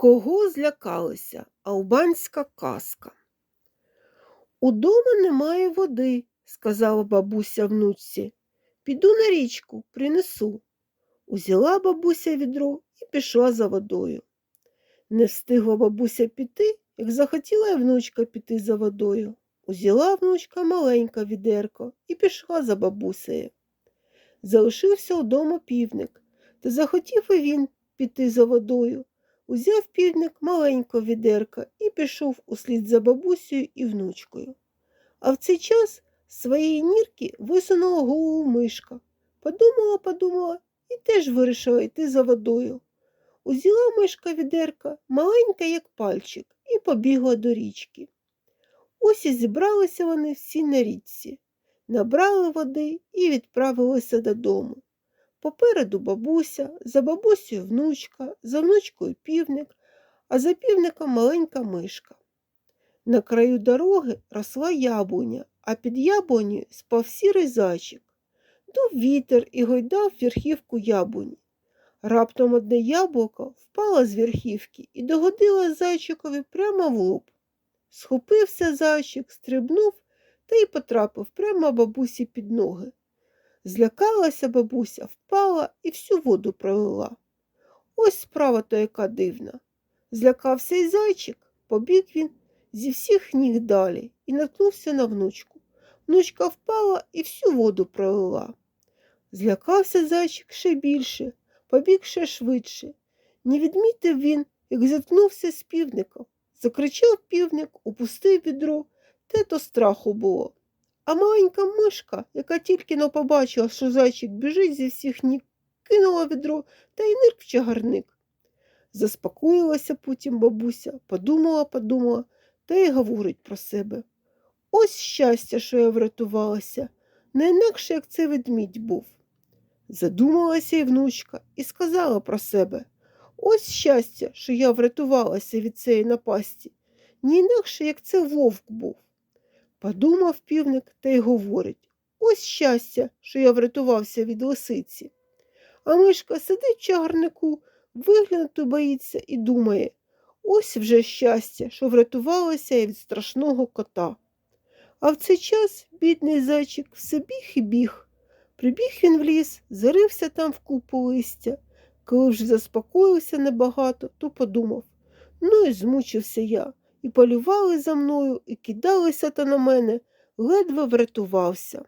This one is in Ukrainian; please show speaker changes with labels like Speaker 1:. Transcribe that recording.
Speaker 1: Кого злякалася албанська казка? Удома немає води, сказала бабуся внучці. Піду на річку, принесу. Узяла бабуся відро і пішла за водою. Не встигла бабуся піти, як захотіла внучка піти за водою. Узяла внучка маленьке відерко і пішла за бабусею. Залишився удома півник, та захотів і він піти за водою. Узяв півник маленьке відерка і пішов услід за бабусею і внучкою. А в цей час з своєї нірки висунула голову мишка. Подумала, подумала і теж вирішила йти за водою. Узяла мишка відерка, маленька, як пальчик, і побігла до річки. Ось і зібралися вони всі на річці, набрали води і відправилися додому. Попереду бабуся, за бабусею внучка, за внучкою півник, а за півником маленька мишка. На краю дороги росла яблуня, а під яблунею спав сірий зайчик. Дув вітер і гойдав верхівку яблуні. Раптом одне яблуко впало з верхівки і догодило зайчикові прямо в лоб. Схопився зайчик, стрибнув та й потрапив прямо бабусі під ноги. Злякалася бабуся, впала і всю воду пролила. Ось справа то яка дивна. Злякався й зайчик, побіг він зі всіх ніг далі і наткнувся на внучку. Внучка впала і всю воду пролила. Злякався зайчик ще більше, побіг ще швидше. Не відмітив він, як зіткнувся з півником. Закричав півник, опустив відро, те то страху було. А маленька мишка, яка тільки но побачила, що зайчик біжить зі всіх ніг, кинула відро та й нирк в чагарник. Заспокоїлася потім бабуся, подумала, подумала та й говорить про себе. Ось щастя, що я врятувалася, не інакше, як це ведмідь був. Задумалася й внучка і сказала про себе ось щастя, що я врятувалася від цієї напасті, не інакше, як це вовк був. Подумав півник та й говорить ось щастя, що я врятувався від лисиці. А мишка сидить в чагарнику, виглянути боїться і думає ось вже щастя, що врятувалася від страшного кота. А в цей час бідний зайчик все біг і біг. Прибіг він в ліс, зарився там в купу листя. Коли вже заспокоївся небагато, то подумав ну і змучився я, і полювали за мною, і кидалися та на мене, ледве врятувався.